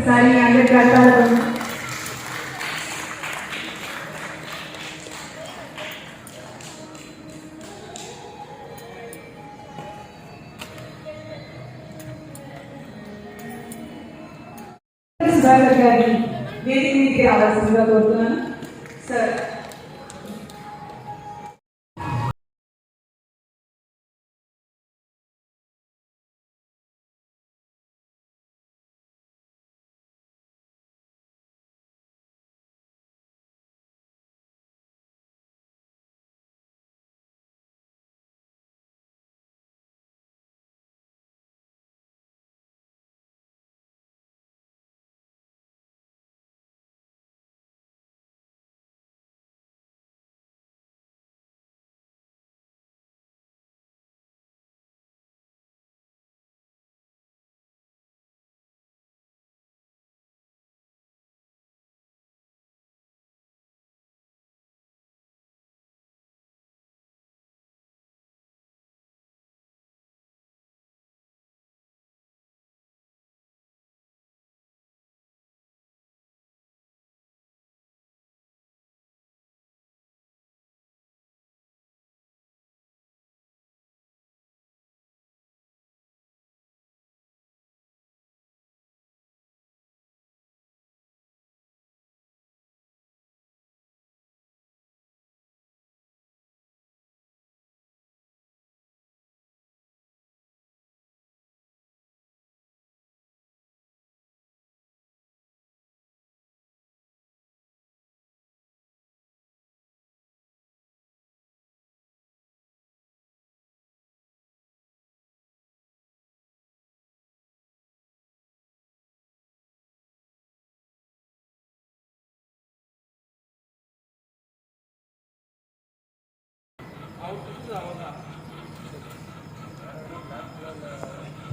ఒకసారి మీ అందరి గ్రంథాలు సుధాకర్ గారిని వేదిక మీదకి రావాల్సిందిగా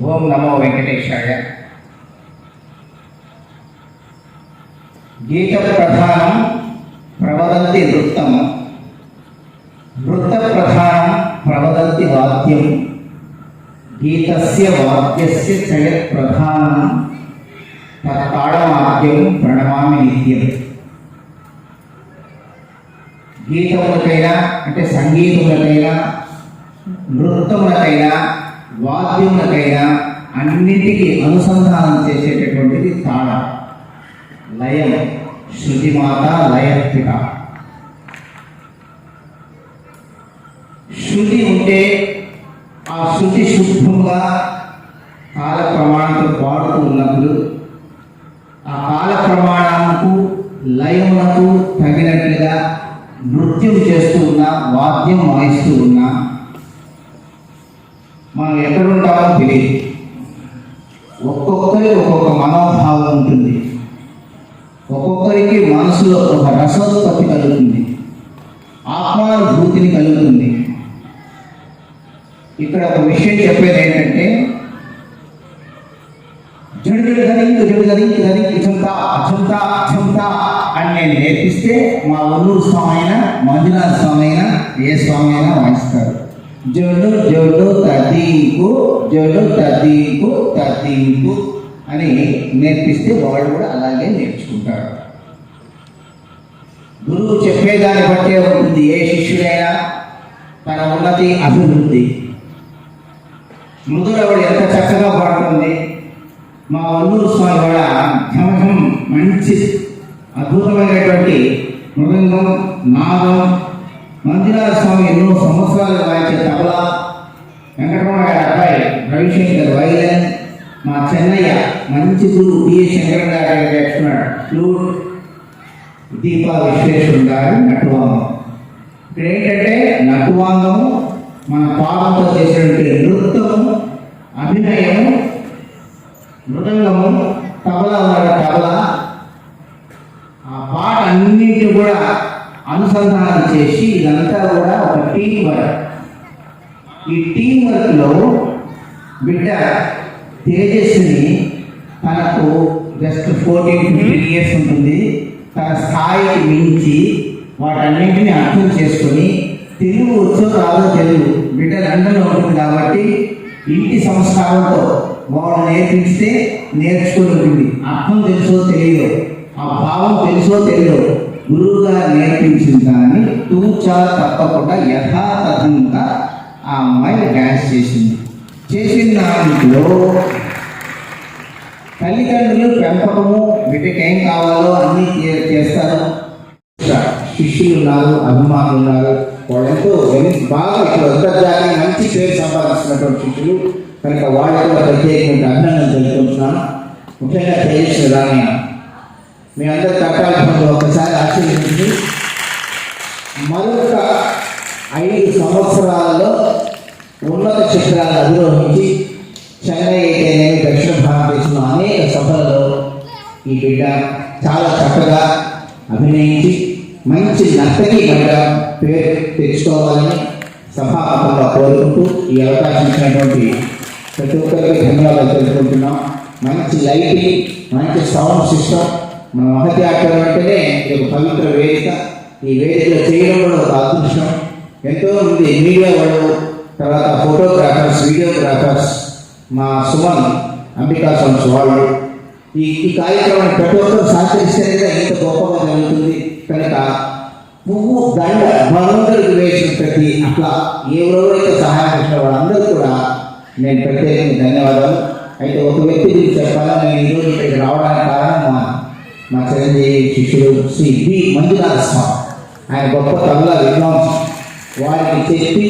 ఓం నమో వెంకటేశాయ. గీత ప్రధానం ప్రవదంతి నృత్తం. నృత్త ప్రధానం ప్రవదంతి వాద్యం. గీతస్య వాద్యస్య చయ ప్రధానం తత్తాళవాద్యం ప్రణమామి నిత్యం. గీతములకైనా అంటే సంగీతములకైనా నృత్యములకైనా వాద్యములకైనా అన్నిటికీ అనుసంధానం చేసేటటువంటిది తాళ. లయం శృతిమాత లయత్రిక శృతి ఉంటే ఆ శృతి శుద్ధంగా కాల ప్రమాణంతో పాడుతూ ఉన్నప్పుడు ఆ కాల ప్రమాణాలకు లయమునకు తగినట్లుగా నృత్యం చేస్తూ ఉన్నా వాద్యం వాయిస్తూ ఉన్నా మనం ఎక్కడుంటామో తెలియదు. ఒక్కొక్కరి ఒక్కొక్క మనోభావం ఉంటుంది. ఒక్కొక్కరికి మనసులో ఒక రసోత్పత్తి కలుగుతుంది. ఆత్మానుభూతిని కలుగుతుంది. ఇక్కడ ఒక విషయం చెప్పేది ఏంటంటే జడు జడు ధరించు జడు ధరించు ధరించు చెంతా అని నేను నేర్పిస్తే మా ఒల్లూరు స్వామి అయినా మంజునాథ స్వామి అయినా ఏ స్వామి అయినా వాయిస్తారు. జడు జడు తదీకు జడు తదీకు తదీకు అని నేర్పిస్తే వాళ్ళు కూడా అలాగే నేర్చుకుంటారు. గురువు చెప్పేదాన్ని బట్టే ఉంటుంది ఏ శిష్యుడైనా తన ఉన్నతి అభివృద్ధి. మృదురవుడు ఎంత చక్కగా పాడుతుంది? మా వల్లూరు స్వామి కూడా ఘమఘం మంచి అద్భుతమైనటువంటి మృదంగం నాదం మందిరాల స్వామి ఎన్నో సంవత్సరాలు వాయించే తబలా వెంకటరమణ గారి అబ్బాయి రవిశంకర్ వైలన్ మా చెన్నయ్య మంచి గురు పిఎస్ శంకర్ గారు నేర్చుకున్నాడు ఫ్లూట్ దీపా విశ్వేశ్వరు గారు నటువాంగం. ఇక్కడ ఏంటంటే నటువాంగము మన పాదంతో చేసినటువంటి నృత్యము అభినయము మృదంగము తబలా ఉన్నాడు తబలా. ఆ పాట అన్నింటినీ కూడా అనుసంధానం చేసి ఇదంతా కూడా ఒక టీం వర్క్ ఈ టీం వర్క్లో బిడ్డ తేజస్విని తనకు జస్ట్ ఫోర్టీన్ ఫిఫ్టీన్ ఇయర్స్ ఉంటుంది. తన స్థాయికి మించి వాటన్నింటినీ అర్థం చేసుకొని తెలుగు వచ్చో రాదో తెలుగు బిడ్డ లండన్లో ఉంటుంది కాబట్టి ఇంటి సంస్కారంతో వాళ్ళు నేర్పిస్తే నేర్చుకుంటుంది అర్థం తెలుసో తెలియదు ఆ భావం తెలుసో తెలియదు గురువు గారు నేర్పించిన దాన్ని తూచా తప్పకుండా యథాతథంగా ఆ అమ్మాయి డ్యాన్స్ చేసింది. చేసిన దాంట్లో తల్లిదండ్రులు పెంపకము బిడ్డకి ఏం కావాలో అన్నీ చేస్తారు. శిష్యులు ఉన్నారు అభిమానులు ఉన్నారు. వాళ్ళంతో బాగా ఇక్కడ అంతర్జాతీయ మంచి పేరు సంపాదిస్తున్నటువంటి శిష్యులు. కనుక వాళ్ళతో ప్రత్యేకమైన అభినందన తెలుపుకుంటున్నాను ముఖ్యంగా తేజస్వి రాణి మీ అందరి కట్టాల్సిన ఒకసారి ఆశీర్వదించి మరొక ఐదు సంవత్సరాలలో ఉన్నత శిఖరాలు అధిరోహించి చెన్నై అయితేనేమి దక్షిణ భారతదేశంలో అనేక సభలలో ఈ బిడ్డ చాలా చక్కగా అభినయించి మంచి నర్తకి బిడ్డ పేరు తెచ్చుకోవాలని సభాపకంగా కోరుకుంటూ ఈ అవకాశం ఇచ్చినటువంటి ప్రతి ఒక్కరికి ధన్యవాదాలు తెలుపుకుంటున్నాం. మంచి లైటింగ్ మంచి సౌండ్ సిస్టమ్ మన మహతి ఆటం అంటేనే ఇది ఒక పవిత్ర వేదిక. ఈ వేదికలో చేయడం కూడా ఒక అదృష్టం. ఎంతో మంది మీడియా వాళ్ళు తర్వాత ఫోటోగ్రాఫర్స్ వీడియోగ్రాఫర్స్ మా సుమన్ అంబికా సన్స్ వాళ్ళు ఈ ఈ కార్యక్రమాన్ని ప్రతి ఒక్కరు సహకరిస్తేనే ఇంత గొప్పగా జరుగుతుంది. కనుక పువ్వు దండ మనందరికి వేసిన ప్రతి అట్లా ఎవరెవరైతే సహాయం చేసిన వాళ్ళందరూ కూడా నేను ప్రత్యేకంగా ధన్యవాదాలు. అయితే ఒక వ్యక్తి గురించి చెప్పాలా? నేను ఈరోజు ఇక్కడికి రావడానికి కారణం మా మా చిరంజీవి శిష్యుడు శ్రీ బి మంజునాథ స్వామి. ఆయన గొప్ప తబలా విద్వాంసం వారికి చెప్పి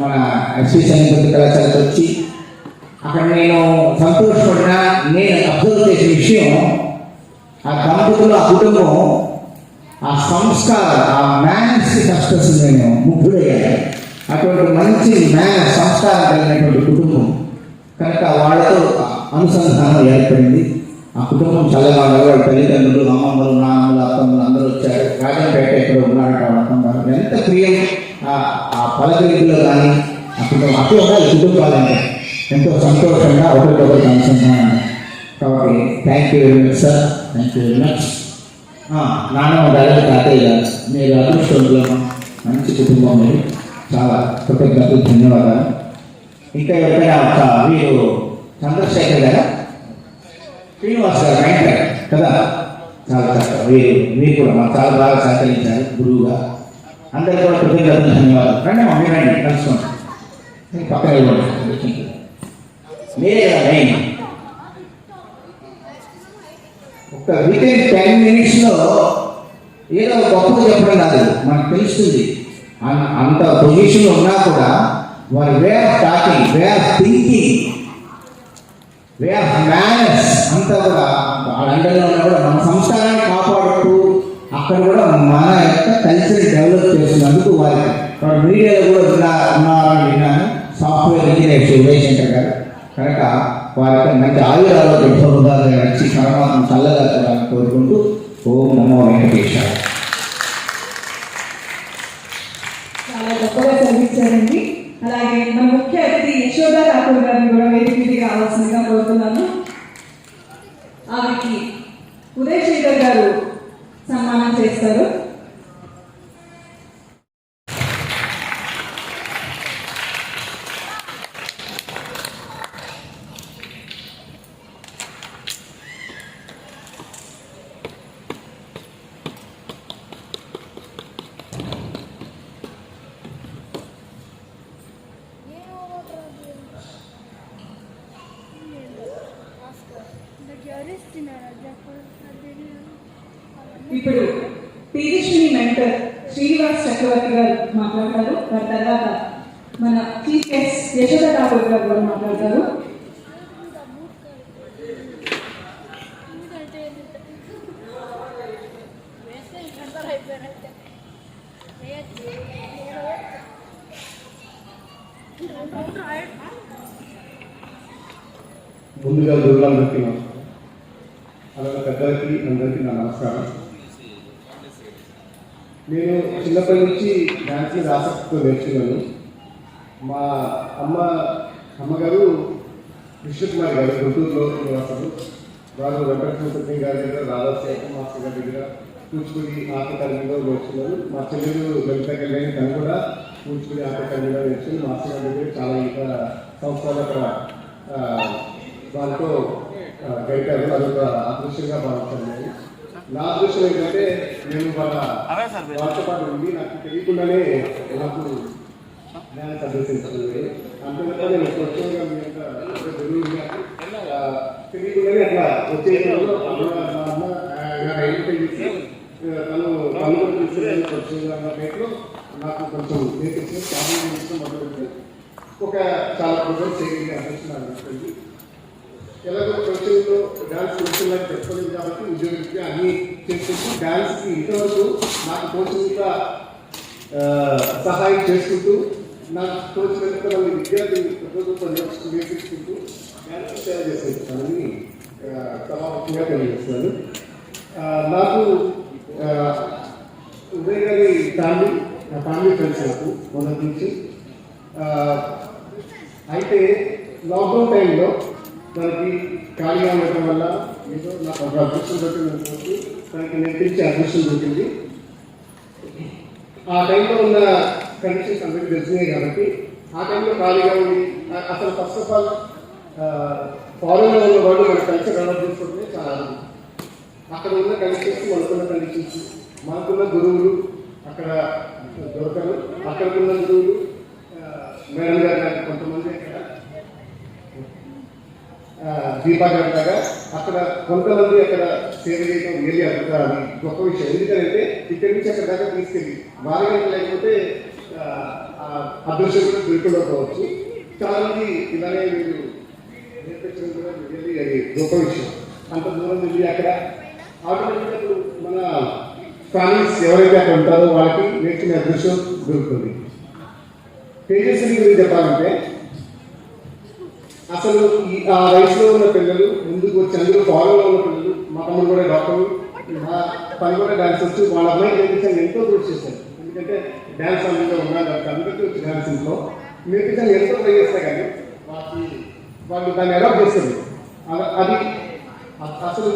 మన ఎస్వి సంగీత కళాశాలకు వచ్చి అక్కడ నేను సంతోషపడిన నేను అబ్జర్వ్ చేసిన విషయం ఆ దంపతులు ఆ కుటుంబం ఆ సంస్కారం ఆ మ్యానర్స్ కష్టం నేను ముగ్గురయ్యాను అటువంటి మంచి మ్యాన్ సంస్కారం కలిగినటువంటి కుటుంబం కనుక వాళ్ళతో అనుసంధానం ఏర్పడింది. ఆ కుటుంబం చల్లగా వాళ్ళ తల్లిదండ్రులు అమ్మమ్మలు నాన్నలు అత్తమ్మలు అందరూ వచ్చారు. రాజంపేట ఇక్కడ ఉన్నాడు వాళ్ళ ఎంత ప్రియం ఆ- పలకరిలో కానీ ఆ కుటుంబం అట్లా ఉండాలి కుటుంబాలంటే ఎంతో సంతోషంగా ఒకరికొకరికి అనుసంధానం. కాబట్టి thank you very much sir thank you very much నాన్నమ్మ గారు తాతయ్య గారు మీరు అదృష్టంలో మంచి కుటుంబం మీరు చాలా కృతజ్ఞతలు ధన్యవాదాలు. ఇంకా ఎవరికైనా ఒక వీరు చంద్రశేఖర్ గారా? శ్రీనివాస్ గారు రైటర్ కదా? చాలా చక్కగా వీరు మీరు కూడా మాకు చాలా బాగా సహకరించారు గురువుగా. అందరికీ కూడా కృతజ్ఞతలు ధన్యవాదాలు. రండి మమ్మీ రండి కలుసుకోండి పక్కన ఇవ్వండి. మీరే మెయిన్ ఒక విత్ ఇన్ టెన్ మినిట్స్లో ఏదో గొప్పగా చెప్పడం కాదు మనకు తెలుస్తుంది. అంత పొజిషన్ ఉన్నా కూడా వారి way of talking way of thinking way of manners అంతా కూడా లండన్లో ఉన్నా కూడా మన సంస్కారాన్ని కాపాడుతూ అక్కడ కూడా మన యొక్క కల్చర్ డెవలప్ చేస్తున్నందుకు వారి వారు మీడియాలో కూడా ఉన్నా ఉన్నారని విన్నాను. సాఫ్ట్వేర్ ఇంజనీర్ శంకర్ గారు. కనుక వారికి మంచి ఆయురాలు ఉద్యోగాలు వచ్చి పరమాత్మ చల్లగా కోరుకుంటూ ఓం నమో వెంకటేశ్వర చాలా గొప్పగా అలాగే మన ముఖ్య అతిథి యశోద ఠాకూర్ గారిని కూడా వేదిక కావాల్సిందిగా కోరుతున్నాను. ఆమెకి ఉదయ్ శేఖర్ గారు సన్మానం చేస్తారు. ఇప్పుడు పీహెచ్డీ మెంటర్ శ్రీనివాస్ చక్రవర్తి గారు మాట్లాడతారు. వారి తర్వాత మన చీఫ్ గెస్ట్ యశోద ఠాకూర్ గారు కూడా మాట్లాడతారు. ముందుగా దుర్గా నమస్కారం. అలాగే పెద్దలకి అందరికీ నా నమస్కారం. నేను చిన్నప్పటి నుంచి డ్యాన్స్ మీద ఆసక్తితో నేర్చుకున్నాను. మా అమ్మ అమ్మగారు విష్ణుకుమారి గారు గుంటూరులో నివాసులు. వారు వెంకటేశ్వర గారి దగ్గర రాధాశేఖర్ మాస్టర్ గారి దగ్గర కూచిపూడి ఆట నేర్చుకున్నారు. మా చెల్లెలు లలిత కళ్యాణి తను కూడా కూచిపూడి ఆట నేర్చుకుని మాస్టర్ గారి దగ్గర చాలా ఇంకా సంవత్సరాలు అక్కడ వాళ్ళతో గడిపారు అదొక అదృష్టంగా భావిస్తాను నేను నా అదృష్టం ఏంటంటే నేను వాళ్ళ వాళ్ళతో పాటు ఉండి నాకు తెలియకుండానే నాకు జ్ఞానం సందర్శించుకుంది అంతేకాక నేను స్వచ్ఛంగా మీ యొక్క తెలియకుండానే అట్లా ఆ, తను తను తీసుకెళ్ళి స్వచ్ఛంగా పేరులో నాకు కొంచెం నేర్పించిన చాలా ఒక చాలా ప్రోగ్రామ్స్ నాకు దక్కింది. ఎలాగో ప్రొఫెషన్లో డాన్స్ కోచింగ్ చెప్పలేదు కాబట్టి ఉద్యోగరీత్యా అన్ని చేసుకుంటూ డాన్స్కి ఇంతవరకు నాకు కోచింగ్గా సహాయం చేసుకుంటూ నాకు తోచినంత మంది విద్యార్థులు ప్రభుత్వం నేర్చుకు నేర్పించుకుంటూ డాన్స్ సేవ చేసేస్తానని సభాముఖంగా తెలియజేస్తున్నాను. నాకు ఉదయ్ గారి ఫ్యామిలీ నా ఫ్యామిలీ ఫ్రెండ్స్ నాకు మొదటి నుంచి. అయితే లాక్డౌన్ టైంలో మనకి ఖాళీగా ఉండటం వల్ల ఏదో నాకు ఒక అదృష్టం దొరికింది తనకి నేర్పించే అదృష్టం దొరికింది. ఆ టైంలో ఉన్న కండిషన్స్ అందరికీ తెలిసినాయి కాబట్టి ఆ టైంలో ఖాళీగా ఉండి అసలు ఫస్ట్ ఆఫ్ ఆల్ ఫారెన్లో ఉన్న వాళ్ళు మన కల్చర్ డెవలప్ చేసుకోవడమే చాలా అరుదు. అక్కడ ఉన్న కండిషన్స్ మనకున్న కండిషన్స్ మనకున్న గురువులు అక్కడ దొరకరు. అక్కడికున్న గురువులు మేడం గారు కొంతమంది అక్కడ అక్కడ కొంతమంది అక్కడ సేవ చేయడం రియల్లీ అద్భుత అది గొప్ప విషయం. ఎందుకంటే ఇక్కడి నుంచి అక్కడ దాకా తీసుకెళ్ళి వారగంట లేకపోతే ఆ, ఆ అదృష్టం కూడా చాలా మంది ఇలానే మీరు నేర్పించడం కూడా వెళ్ళి అది గొప్ప విషయం. అంత దూరం వెళ్ళి అక్కడ ఆటోమేటిక్గా మన ఫ్యామిలీస్ ఎవరైతే అక్కడ ఉంటారో వాళ్ళకి నేర్చుకునే అదృష్టం దొరుకుతుంది. తేజస్వి గురించి చెప్పాలంటే అసలు ఈ ఆ వయసులో ఉన్న పిల్లలు ముందుకు వచ్చి అందులో ఫాలోలో ఉన్న పిల్లలు మా తమ్ముడు కూడా డాక్టర్లు మా పని కూడా డాన్స్ వచ్చి వాళ్ళ అమ్మాయి నేర్పించాను ఎంతో కృషి చేశారు. ఎందుకంటే డాన్స్ అందులో ఉన్నారు అందరికీ వచ్చి డాన్స్ ఇంట్లో. ఎంతో ట్రై చేస్తా కానీ వాళ్ళకి వాళ్ళు దాన్ని అడాప్ట్ చేస్తుంది అది అసలు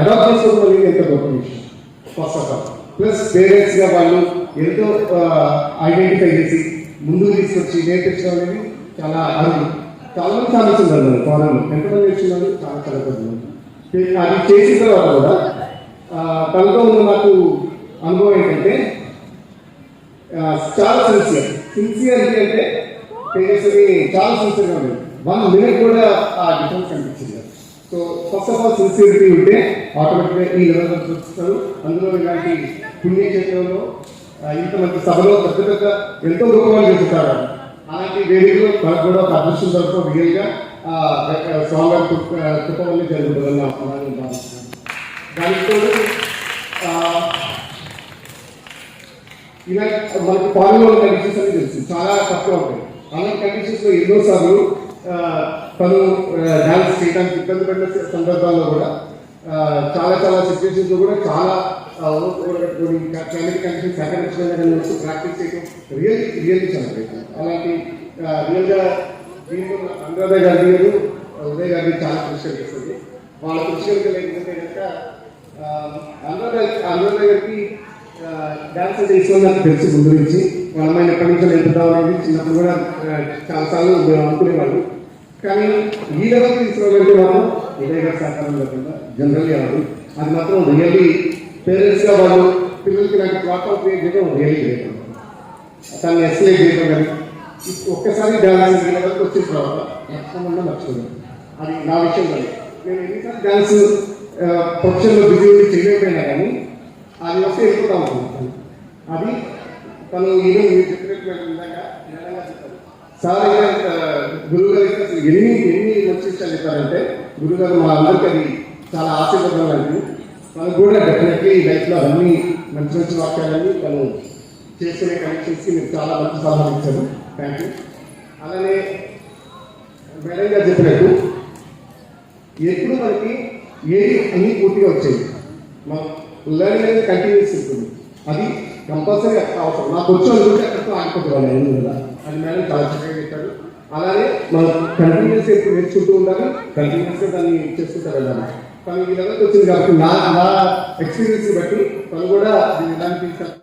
అడాప్ట్ చేసుకోవడం అనేది ఎంత గొప్ప విషయం ఫస్ట్ ఆఫ్ ఆల్ ప్లస్ పేరెంట్స్గా వాళ్ళు ఎంతో ఐడెంటిఫై చేసి ముందుకు తీసుకొచ్చి నేర్పించడం అనేది చాలా అరుదు. చాలా మంది సాధిస్తున్నారు ఫారెన్లో ఎంతమంది నేర్చుకున్నారు చాలా చాలా అది చేసిన తర్వాత కూడా తనతో ఉన్న నాకు అనుభవం ఏంటంటే చాలా సిన్సియర్ సిన్సియర్ అంటే తేజస్వి చాలా సిన్సియర్గా ఉంది. వన్ మినిట్ కూడా ఆ డిఫరెన్స్ కనిపించింది so first of all sincerity ఉంటే ఆటోమేటిక్గా ఈ లెవెల్ చూపిస్తారు అందులో ఇలాంటి పుణ్యక్షేత్రంలో ఇంత మంచి సభలో పెద్ద పెద్ద ఎంతో గొప్ప వాళ్ళు చెప్తారు అలాంటి వేదికలో మనకు కూడా ఒక అదృష్టం దొరకడం రియల్గా స్వామి గారి కృప వల్ల జరుగుతుందని నా భావిస్తున్నాను దానికి ఇలా మనకి ఫారెన్లో కండిషన్స్ అని తెలుసు చాలా తక్కువ ఉంటాయి అలాంటి కండిషన్స్లో ఎన్నో సార్లు తను డాన్స్ చేయడానికి ఇబ్బంది పడిన సందర్భాల్లో కూడా చాలా చాలా సిచ్యువేషన్స్ కూడా చాలా క్లైమేట్ కండిషన్స్ అకాడమిక్స్ ప్రాక్టీస్ చేయడం రియల్ రియల్లీ చాలా great. అలాంటి రియల్గా దీంట్లో అనురాధ గారి గారు ఉదయ్ గారిని చాలా కృషి చేస్తుంది. వాళ్ళ కృషి కనుక లేకపోతే కనుక అనురాధ అనురాధ గారికి డాన్స్ అంటే ఇష్టం నాకు తెలుసు ముందు నుంచి. వాళ్ళ అమ్మాయిని ఎప్పటి నుంచో నేర్పుతాం అనేది చిన్నప్పుడు కూడా చాలాసార్లు అనుకునేవాళ్ళు. కానీ ఈ లెవెల్ తీసుకోవాలంటే మాత్రం ఉదయ్ గారి సహకారం లేకుండా జనరల్గా అవ్వదు అది మాత్రం రియల్లీ పేరెంట్స్గా వాళ్ళు పిల్లలకి నాకు ప్లాట్ఫామ్ క్రియేట్ చేయడం రియల్లీ లేదు తను ఎస్లేట్ చేయడం కానీ ఒక్కసారి డాన్స్ ఈ లెవెల్కి వచ్చిన తర్వాత మర్చిపోకుండా మర్చిపోయాను. అది నా విషయం కాదు. నేను ఎన్నిసార్లు డాన్స్ ప్రొఫెషన్లో బిజీ ఉండి చేయలేకపోయినా కానీ అది వస్తే వెళ్ళిపోతా ఉంటుంది. అది తను ఈరోజు మీరు చెప్పినట్టు చెప్పారు. సార్ గురువు గారు ఎన్ని ఎన్ని మంచి విషయాలు చెప్పారంటే గురువు గారు మా అందరికీ అది చాలా ఆశీర్వాదం లాంటిది. తను కూడా డెఫినెట్లీ లైఫ్లో అన్ని మంచి మంచి వాక్యాలని తను చేసుకునే కనెక్షన్స్కి మీరు చాలా మంచి సలహా ఇచ్చారు. థ్యాంక్ యూ అలానే మేడం గారు చెప్పినట్టు ఎప్పుడు మనకి ఏది అన్ని పూర్తిగా వచ్చేది మా లెర్నింగ్ అనేది కంటిన్యూస్ ఉంటుంది. అది కంపల్సరీ అవసరం. నాకు వచ్చి అనుకుంటే అక్కడితో ఆగిపోతుంది వాళ్ళు ఏం కదా అది మేడం చాలా చక్కగా చెప్పారు. అలానే మనం కంటిన్యూస్ ఎప్పుడు నేర్చుకుంటూ ఉండాలి. కంటిన్యూస్గా దాన్ని చేసుకుంటూ వెళ్ళాలి. కానీ ఈ లెవెల్కి వచ్చింది కాబట్టి నా నా ఎక్స్పీరియన్స్ బట్టి తను కూడా దీన్ని ఎలాంటి